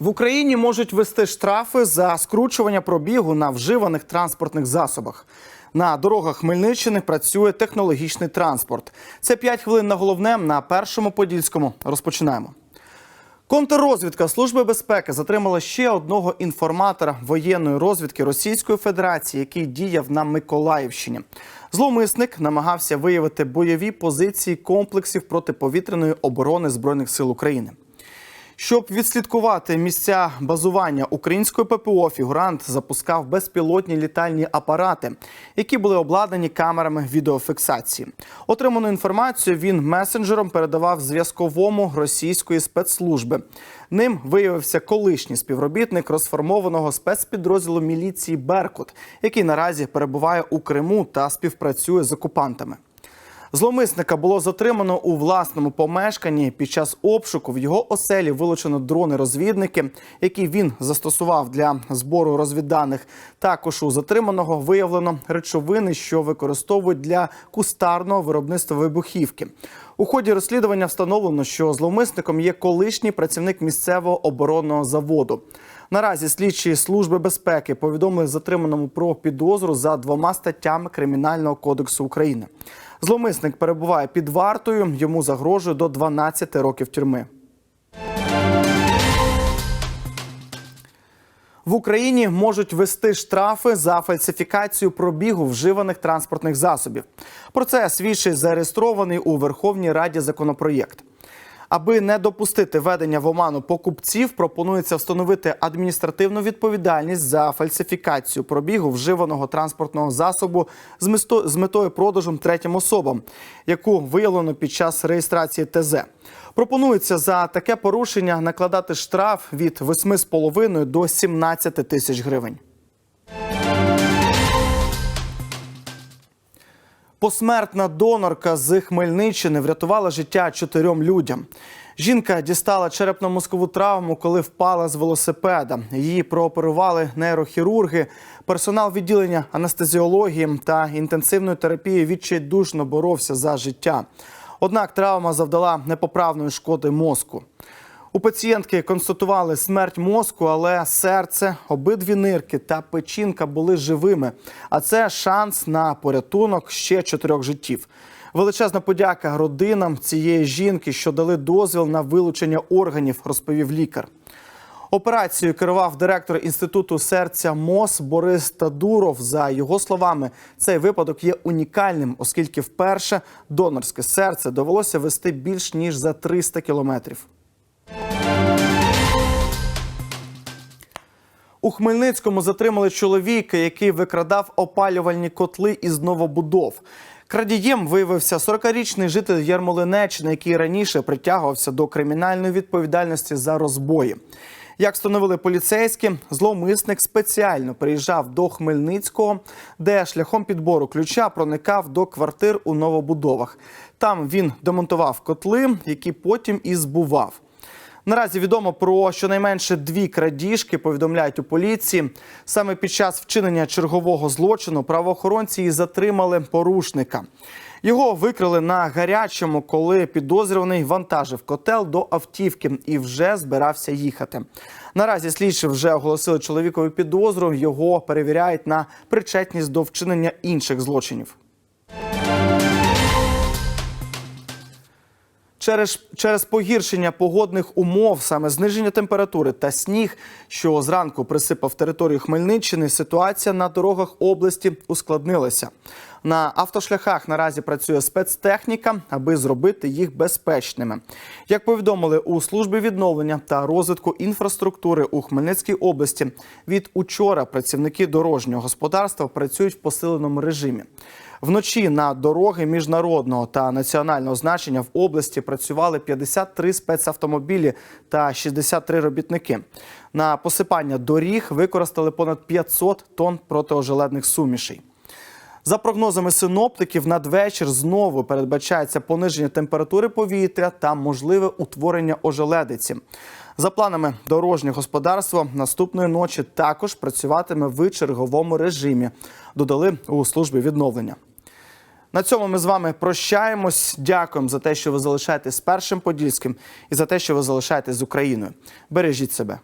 В Україні можуть вести штрафи за скручування пробігу на вживаних транспортних засобах. На дорогах Хмельниччини працює технологічний транспорт. Це 5 хвилин на головне на першому подільському. Розпочинаємо. Контррозвідка Служби безпеки затримала ще одного інформатора воєнної розвідки Російської Федерації, який діяв на Миколаївщині. Зловмисник намагався виявити бойові позиції комплексів протиповітряної оборони збройних сил України. Щоб відслідкувати місця базування української ППО, фігурант запускав безпілотні літальні апарати, які були обладнані камерами відеофіксації. Отриману інформацію він месенджером передавав зв'язковому російської спецслужби. Ним виявився колишній співробітник розформованого спецпідрозділу міліції Беркут, який наразі перебуває у Криму та співпрацює з окупантами. Зломисника було затримано у власному помешканні. Під час обшуку в його оселі вилучено дрони-розвідники, які він застосував для збору розвідданих. Також у затриманого виявлено речовини, що використовують для кустарного виробництва вибухівки. У ході розслідування встановлено, що зловмисником є колишній працівник місцевого оборонного заводу. Наразі слідчі служби безпеки повідомили затриманому про підозру за двома статтями Кримінального кодексу України. Зловмисник перебуває під вартою. Йому загрожує до 12 років тюрми. В Україні можуть вести штрафи за фальсифікацію пробігу вживаних транспортних засобів. Про це свідчить зареєстрований у Верховній Раді законопроєкт. Аби не допустити ведення в оману покупців, пропонується встановити адміністративну відповідальність за фальсифікацію пробігу вживаного транспортного засобу з метою продажу третім особам, яку виявлено під час реєстрації ТЗ. Пропонується за таке порушення накладати штраф від 8,5 до 17 тисяч гривень. Посмертна донорка з Хмельниччини врятувала життя чотирьом людям. Жінка дістала черепно-мозкову травму, коли впала з велосипеда. Її прооперували нейрохірурги. Персонал відділення анестезіології та інтенсивної терапії відчайдушно боровся за життя. Однак травма завдала непоправної шкоди мозку. У пацієнтки констатували смерть мозку, але серце, обидві нирки та печінка були живими. А це шанс на порятунок ще чотирьох життів. Величезна подяка родинам цієї жінки, що дали дозвіл на вилучення органів, розповів лікар. Операцією керував директор інституту серця МОЗ Борис Тадуров. За його словами, цей випадок є унікальним, оскільки вперше донорське серце довелося вести більш ніж за 300 кілометрів. У Хмельницькому затримали чоловіка, який викрадав опалювальні котли із новобудов. Крадієм виявився 40-річний житель Ярмолинеччини, який раніше притягувався до кримінальної відповідальності за розбої. Як встановили поліцейські, зловмисник спеціально приїжджав до Хмельницького, де шляхом підбору ключа проникав до квартир у новобудовах. Там він демонтував котли, які потім і збував. Наразі відомо про щонайменше дві крадіжки, повідомляють у поліції. Саме під час вчинення чергового злочину правоохоронці і затримали порушника. Його викрили на гарячому, коли підозрюваний вантажив котел до автівки і вже збирався їхати. Наразі слідчі вже оголосили чоловікові підозру. Його перевіряють на причетність до вчинення інших злочинів. Через, через погіршення погодних умов, саме зниження температури та сніг, що зранку присипав територію Хмельниччини, ситуація на дорогах області ускладнилася. На автошляхах наразі працює спецтехніка, аби зробити їх безпечними. Як повідомили у службі відновлення та розвитку інфраструктури у Хмельницькій області, від учора працівники дорожнього господарства працюють в посиленому режимі. Вночі на дороги міжнародного та національного значення в області працювали 53 спецавтомобілі та 63 робітники. На посипання доріг використали понад 500 тонн протиожеледних сумішей. За прогнозами синоптиків, надвечір знову передбачається пониження температури повітря та можливе утворення ожеледиці. За планами дорожнього господарства, наступної ночі також працюватиме в черговому режимі. Додали у службі відновлення. На цьому ми з вами прощаємось. Дякуємо за те, що ви залишаєтесь з першим подільським і за те, що ви залишаєтесь з Україною. Бережіть себе.